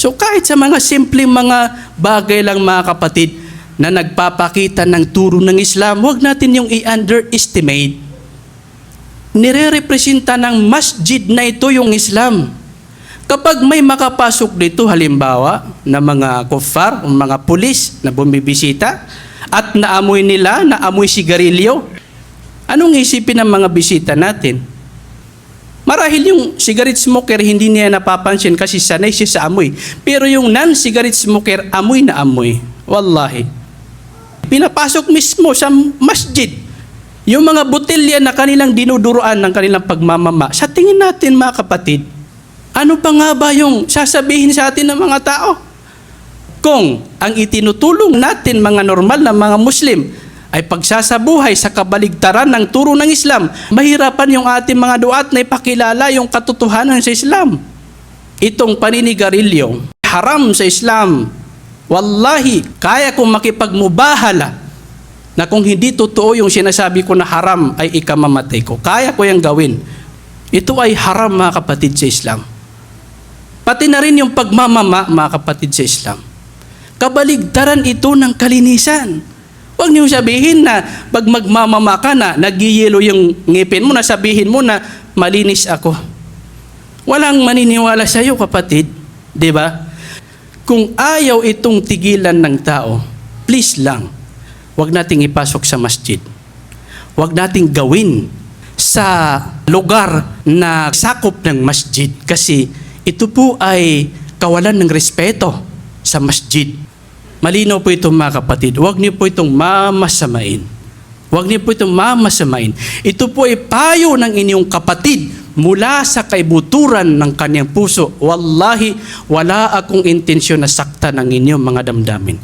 So kahit sa mga simpleng mga bagay lang mga kapatid na nagpapakita ng turo ng Islam, huwag natin yung i-underestimate. Nire-representa ng masjid na ito yung Islam. Kapag may makapasok dito, halimbawa, na mga kuffar, o mga pulis na bumibisita, at naamoy nila, naamoy sigarilyo, anong isipin ng mga bisita natin? Marahil yung cigarette smoker hindi niya napapansin kasi sanay siya sa amoy. Pero yung non-cigarette smoker, amoy na amoy. Wallahi. Pinapasok mismo sa masjid. Yung mga botelya na kanilang dinuduruan ng kanilang pagmamama, sa tingin natin mga kapatid, ano pa nga ba yung sasabihin sa atin ng mga tao? Kung ang itinutulong natin mga normal na mga Muslim ay pagsasabuhay sa kabaligtaran ng turo ng Islam, mahirapan yung ating mga duat na ipakilala yung katotohanan sa Islam. Itong paninigarilyo, haram sa Islam. Wallahi, kaya kong makipagmubahala na kung hindi totoo yung sinasabi ko na haram ay ikamamatay ko. Kaya ko yung gawin. Ito ay haram mga kapatid sa Islam. Pati na rin yung pagmamama mga kapatid sa Islam. Kabaligtaran ito ng kalinisan. Huwag niyo sabihin na pag magmamama ka na, nagyiyelo yung ngipin mo, na sabihin mo na malinis ako. Walang maniniwala sa iyo, kapatid. Di ba? Kung ayaw itong tigilan ng tao, please lang, huwag nating ipasok sa masjid. Huwag nating gawin sa lugar na sakop ng masjid kasi ito po ay kawalan ng respeto sa masjid. Malinaw po ito mga kapatid. Huwag niyo po itong mamasamain. Huwag niyo po itong mamasamain. Ito po ay payo ng inyong kapatid mula sa kaibuturan ng kanyang puso. Wallahi, wala akong intensyon na sakta ng inyong mga damdamin.